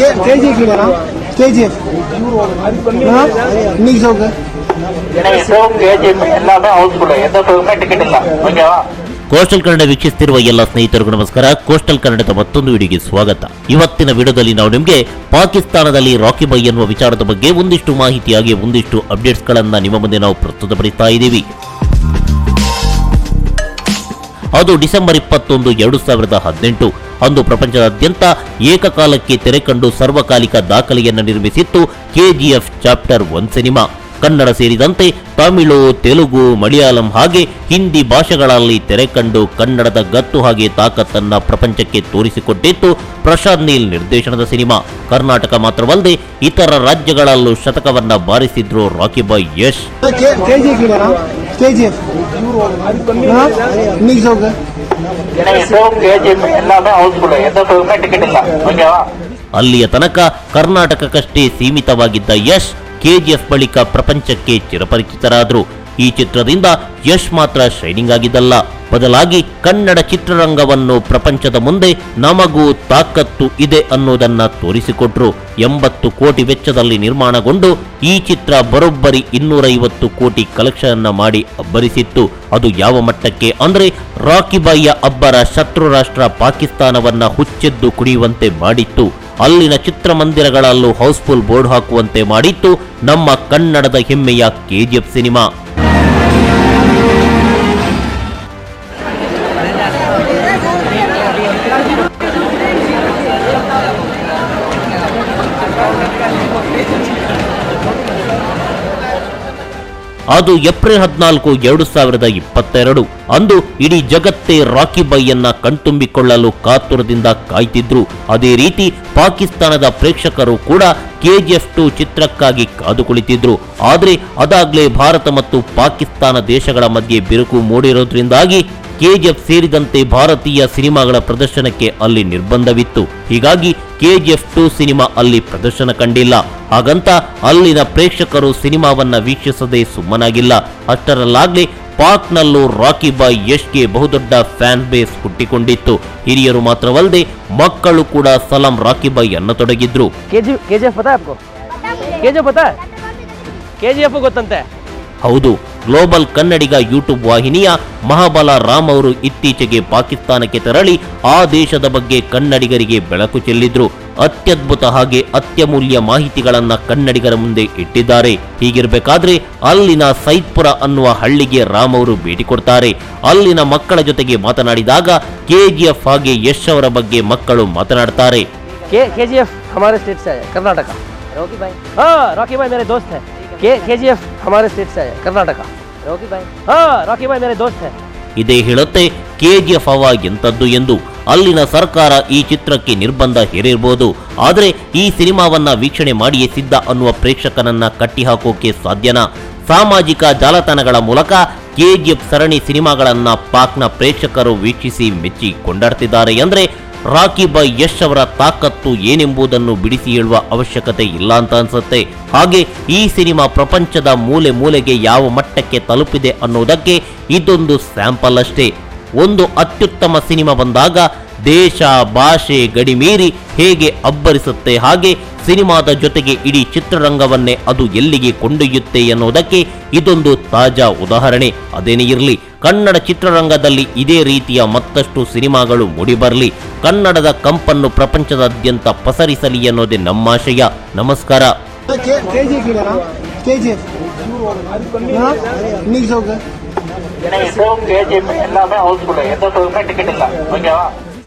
K G ಕಿಲೋನಾ K G F இன்னைக்கு சோக்கு ஏன்னா எதுவும் கேஜிஎம் எல்லாமே ஹவுஸ்ஃபுல் எந்த ஷோவுமே டிக்கெட் இல்லை ஓகேவா ಕೋಸ್ಟಲ್ ಕನ್ನಡ ವೀಕ್ಷಿಸ್ತಿರುವ ಎಲ್ಲ ಸ್ನೇಹಿತರಿಗೂ ನಮಸ್ಕಾರ ಕೋಸ್ಟಲ್ ಕನ್ನಡದ ಮತ್ತೊಂದು ವಿಡಿಯೋಗೆ ಸ್ವಾಗತ ಇವತ್ತಿನ ವಿಡಿಯೋದಲ್ಲಿ ನಾವು ನಿಮಗೆ ಪಾಕಿಸ್ತಾನದಲ್ಲಿ ರಾಕಿ ಬೈ ಎನ್ನುವ ವಿಚಾರದ ಬಗ್ಗೆ ಒಂದಿಷ್ಟು ಮಾಹಿತಿಯಾಗಿ ಒಂದಿಷ್ಟು ಅಪ್ಡೇಟ್ಸ್ ಗಳನ್ನ ನಿಮ್ಮ ಮುಂದೆ ನಾವು ಪ್ರಸ್ತುತಪಡಿಸ್ತಾ ಇದ್ದೀವಿ ಅದು ಡಿಸೆಂಬರ್ ಇಪ್ಪತ್ತೊಂದು, ಎರಡು ಸಾವಿರದ ಹದಿನೆಂಟು. ಅಂದು ಪ್ರಪಂಚದಾದ್ಯಂತ ಏಕಕಾಲಕ್ಕೆ ತೆರೆ ಕಂಡು ಸರ್ವಕಾಲಿಕ ದಾಖಲೆಯನ್ನು ನಿರ್ಮಿಸಿತ್ತು KGF chapter one cinema. Kannada ಸೇರಿದಂತೆ ತಮಿಳು, ತೆಲುಗು, ಮಲಯಾಳಂ ಹಾಗೆ ಹಿಂದಿ ಭಾಷೆಗಳಲ್ಲಿ ತೆರೆ ಕಂಡು ಕನ್ನಡದ ಗತ್ತು ಹಾಗೆ ತಾಕತ್ತನ್ನ ಪ್ರಪಂಚಕ್ಕೆ ತೋರಿಸಿಕೊಟ್ಟಿತ್ತು ಪ್ರಶಾಂತ್ ನೀಲ್ ನಿರ್ದೇಶನದ ಸಿನಿಮಾ. ಕರ್ನಾಟಕ ಮಾತ್ರವಲ್ಲದೆ ಇತರ ರಾಜ್ಯಗಳಲ್ಲೂ ಶತಕವನ್ನ ಬಾರಿಸಿದ್ರು Rocky bhai Yash K G ಕಿಲೋನಾ K G F இன்னைக்கு சோக்கு ஏன்னா எதுவும் கேஜிஎம் எல்லாமே ஹவுஸ்ஃபுல் எந்த ஷோவுமே டிக்கெட் இல்லை ஓகேவா ಅಲ್ಲಿಯ ತನಕ ಕರ್ನಾಟಕಕ್ಕಷ್ಟೇ ಸೀಮಿತವಾಗಿದ್ದ ಯಶ್ ಕೆಜಿಎಫ್ ಬಳಿಕ ಪ್ರಪಂಚಕ್ಕೆ ಚಿರಪರಿಚಿತರಾದರು ಈ ಚಿತ್ರದಿಂದ ಯಶ್ ಮಾತ್ರ ಶೈನಿಂಗ್ ಆಗಿದ್ದಲ್ಲ ಬದಲಾಗಿ ಕನ್ನಡ ಚಿತ್ರರಂಗವನ್ನು ಪ್ರಪಂಚದ ಮುಂದೆ ನಮಗೂ ತಾಕತ್ತು ಇದೆ ಅನ್ನೋದನ್ನ ತೋರಿಸಿಕೊಟ್ರು. ಎಂಬತ್ತು ಕೋಟಿ ವೆಚ್ಚದಲ್ಲಿ ನಿರ್ಮಾಣಗೊಂಡು ಈ ಚಿತ್ರ ಬರೋಬ್ಬರಿ ಇನ್ನೂರೈವತ್ತು ಕೋಟಿ ಕಲೆಕ್ಷನ್ ಮಾಡಿ ಅಬ್ಬರಿಸಿತ್ತು. ಅದು ಯಾವ ಮಟ್ಟಕ್ಕೆ ಅಂದ್ರೆ ರಾಕಿಬಾಯಿಯ ಅಬ್ಬರ ಶತ್ರು ರಾಷ್ಟ್ರ ಪಾಕಿಸ್ತಾನವನ್ನ ಹುಚ್ಚೆದ್ದು ಕುಡಿಯುವಂತೆ ಮಾಡಿತ್ತು. ಅಲ್ಲಿನ ಚಿತ್ರಮಂದಿರಗಳಲ್ಲೂ ಹೌಸ್ಫುಲ್ ಬೋರ್ಡ್ ಹಾಕುವಂತೆ ಮಾಡಿತ್ತು ನಮ್ಮ ಕನ್ನಡದ ಹೆಮ್ಮೆಯ ಕೆಜಿಎಫ್ ಸಿನಿಮಾ. ಅದು ಏಪ್ರಿಲ್ ಹದಿನಾಲ್ಕು, ಎರಡು ಸಾವಿರದ ಇಪ್ಪತ್ತೆರಡು. ಅಂದು ಇಡೀ ಜಗತ್ತೇ ರಾಕಿ ಬೈಯನ್ನ ಕಣ್ತುಂಬಿಕೊಳ್ಳಲು ಕಾತುರದಿಂದ ಕಾಯ್ತಿದ್ರು. ಅದೇ ರೀತಿ ಪಾಕಿಸ್ತಾನದ ಪ್ರೇಕ್ಷಕರು ಕೂಡ ಕೆಜಿಎಫ್ ಟು ಚಿತ್ರಕ್ಕಾಗಿ ಕಾದು ಕುಳಿತಿದ್ರು ಆದ್ರೆ ಅದಾಗ್ಲೇ ಭಾರತ ಮತ್ತು ಪಾಕಿಸ್ತಾನ ದೇಶಗಳ ಮಧ್ಯೆ ಬಿರುಕು ಮೂಡಿರೋದ್ರಿಂದಾಗಿ ಕೆಜಿಎಫ್ ಸೇರಿದಂತೆ ಭಾರತೀಯ ಸಿನಿಮಾಗಳ ಪ್ರದರ್ಶನಕ್ಕೆ ಅಲ್ಲಿ ನಿರ್ಬಂಧವಿತ್ತು. ಹೀಗಾಗಿ ಕೆಜಿಎಫ್ ಟು ಸಿನಿಮಾ ಅಲ್ಲಿ ಪ್ರದರ್ಶನ ಕಂಡಿಲ್ಲ. ಹಾಗಂತ ಅಲ್ಲಿನ ಪ್ರೇಕ್ಷಕರು ಸಿನಿಮಾವನ್ನ ವೀಕ್ಷಿಸದೆ ಸುಮ್ಮನಾಗಿಲ್ಲ. ಅಷ್ಟರಲ್ಲಾಗ್ಲೇ ಪಾಕ್ನಲ್ಲೂ ರಾಕಿ ಬಾಯ್ ಯಶ್ಗೆ ಬಹುದೊಡ್ಡ ಫ್ಯಾನ್ ಬೇಸ್ ಹುಟ್ಟಿಕೊಂಡಿತ್ತು. ಹಿರಿಯರು ಮಾತ್ರವಲ್ಲದೆ ಮಕ್ಕಳು ಕೂಡ ಸಲಾಂ ರಾಕಿ ಬಾಯ್ ಅನ್ನ ತೊಡಗಿದ್ರು. ಕೆಜಿಎಫ್ ಗೊತ್ತಂತೆ? ಹೌದು. ಗ್ಲೋಬಲ್ ಕನ್ನಡಿಗ ಯೂಟ್ಯೂಬ್ ವಾಹಿನಿಯ ಮಹಾಬಲ ರಾಮ್ ಅವರು ಇತ್ತೀಚೆಗೆ ಪಾಕಿಸ್ತಾನಕ್ಕೆ ತೆರಳಿ ಆ ದೇಶದ ಬಗ್ಗೆ ಕನ್ನಡಿಗರಿಗೆ ಬೆಳಕು ಚೆಲ್ಲಿದ್ರು ಅತ್ಯದ್ಭುತ ಹಾಗೆ ಅತ್ಯಮೂಲ್ಯ ಮಾಹಿತಿಗಳನ್ನ ಕನ್ನಡಿಗರ ಮುಂದೆ ಇಟ್ಟಿದ್ದಾರೆ ಹೀಗಿರ್ಬೇಕಾದ್ರೆ ಅಲ್ಲಿನ ಸೈದ್ಪುರ ಅನ್ನುವ ಹಳ್ಳಿಗೆ ರಾಮ್ ಅವರು ಭೇಟಿ ಕೊಡ್ತಾರೆ ಅಲ್ಲಿನ ಮಕ್ಕಳ ಜೊತೆಗೆ ಮಾತನಾಡಿದಾಗ ಕೆಜಿಎಫ್ ಹಾಗೆ ಯಶ್ ಅವರ ಬಗ್ಗೆ ಮಕ್ಕಳು ಮಾತನಾಡ್ತಾರೆ के के जी एफ हमारे स्टेट से है कर्नाटक रॉकी भाई हाँ रॉकी भाई मेरे दोस्त है के के जी एफ हमारे स्टेट से है कर्नाटक रॉकी भाई हाँ रॉकी भाई मेरे दोस्त है ಇದೇ ಹೇಳುತ್ತೆ ಕೆಜಿಎಫ್ ಹವ ಎಂತದ್ದು ಎಂದು ಅಲ್ಲಿನ ಸರ್ಕಾರ ಈ ಚಿತ್ರಕ್ಕೆ ನಿರ್ಬಂಧ ಹೇರಿರ್ಬೋದು ಆದರೆ ಈ ಸಿನಿಮಾವನ್ನ ವೀಕ್ಷಣೆ ಮಾಡಿಯೇ ಸಿದ್ಧ ಅನ್ನುವ ಪ್ರೇಕ್ಷಕನನ್ನ ಕಟ್ಟಿಹಾಕೋಕೆ ಸಾಧ್ಯನಾ ಸಾಮಾಜಿಕ ಜಾಲತಾಣಗಳ ಮೂಲಕ ಕೆಜಿಎಫ್ ಸರಣಿ ಸಿನಿಮಾಗಳನ್ನ ಪಾಕ್ನ ಪ್ರೇಕ್ಷಕರು ವೀಕ್ಷಿಸಿ ಮೆಚ್ಚಿ ಕೊಂಡಾಡ್ತಿದ್ದಾರೆ ಅಂದ್ರೆ ರಾಕಿ ಬಾಯ್ ಯಶ್ ಅವರ ತಾಕತ್ತು ಏನೆಂಬುದನ್ನು ಬಿಡಿಸಿ ಹೇಳುವ ಅವಶ್ಯಕತೆ ಇಲ್ಲ ಅಂತ ಅನ್ಸುತ್ತೆ. ಹಾಗೆ ಈ ಸಿನಿಮಾ ಪ್ರಪಂಚದ ಮೂಲೆ ಮೂಲೆಗೆ ಯಾವ ಮಟ್ಟಕ್ಕೆ ತಲುಪಿದೆ ಅನ್ನೋದಕ್ಕೆ ಇದೊಂದು ಸ್ಯಾಂಪಲ್ ಅಷ್ಟೇ. ಒಂದು ಅತ್ಯುತ್ತಮ ಸಿನಿಮಾ ಬಂದಾಗ ದೇಶ, ಭಾಷೆ ಗಡಿಮೀರಿ ಹೇಗೆ ಅಬ್ಬರಿಸುತ್ತೆ, ಹಾಗೆ ಸಿನಿಮಾದ ಜೊತೆಗೆ ಇಡೀ ಚಿತ್ರರಂಗವನ್ನೇ ಅದು ಎಲ್ಲಿಗೆ ಕೊಂಡೊಯ್ಯುತ್ತೆ ಎನ್ನುವುದಕ್ಕೆ ಇದೊಂದು ತಾಜಾ ಉದಾಹರಣೆ ಅದೇನೇ ಇರಲಿ ಕನ್ನಡ ಚಿತ್ರರಂಗದಲ್ಲಿ ಇದೇ ರೀತಿಯ ಮತ್ತಷ್ಟು ಸಿನಿಮಾಗಳು ಮೂಡಿಬರಲಿ ಕನ್ನಡದ ಕಂಪನ್ನು ಪ್ರಪಂಚದಾದ್ಯಂತ ಪಸರಿಸಲಿ ಅನ್ನೋದೇ ನಮ್ಮಾಶಯ ನಮಸ್ಕಾರ K G ಕಿಲೋನಾ K G F இன்னைக்கு சோக்கு ஏன்னா எதுவும் கேஜிஎம் எல்லாமே ஹவுஸ்ஃபுல் எந்த ஷோவுமே டிக்கெட் இல்லை ஓகேவா